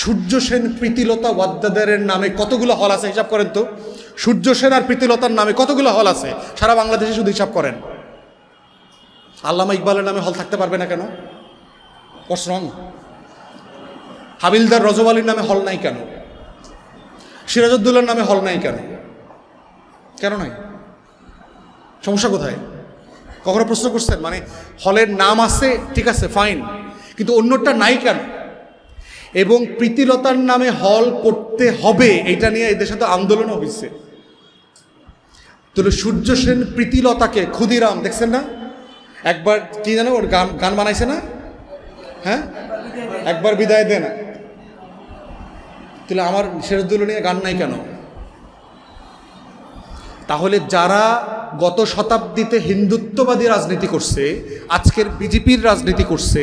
সূর্য সেন প্রীতিলতা ওয়াদ্দাদারের নামে কতগুলো হল আছে? হিসাব করেন তো। সূর্য সেন আর প্রীতিলতার নামে কতগুলো হল আছে? সারা বাংলাদেশে শুধু হিসাব করেন। আল্লামা ইকবালের নামে হল থাকতে পারবে না কেন? Wrong? হাবিলদার রজব আলীর নামে হল নাই কেন? সিরাজউদ্দৌলার নামে হল নাই কেন? কেন নাই? সমস্যা কোথায়? কখনো প্রশ্ন করছেন? মানে হলের নাম আছে, ঠিক আছে ফাইন কিন্তু অন্যটা নাই কেন? এবং প্রীতিলতার নামে হল করতে হবে, এটা নিয়ে এদের সাথে তো আন্দোলন হয়েছে তাহলে সূর্য সেন প্রীতিলতাকে, ক্ষুদিরাম, দেখছেন না? একবার কি জানো, ওর গান গান বানাইছে না? হ্যাঁ? একবার বিদায় দে না তাহলে আমার সিরাজদুল নিয়ে গান নাই কেন? তাহলে যারা গত শতাব্দীতে হিন্দুত্ববাদী রাজনীতি করছে, আজকের বিজেপির রাজনীতি করছে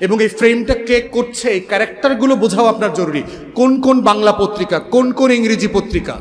এবং এই ফ্রেমটা কে করছে, এই ক্যারেক্টারগুলো বোঝাও আপনার জরুরি। কোন কোন বাংলা পত্রিকা, কোন কোন ইংরেজি পত্রিকা?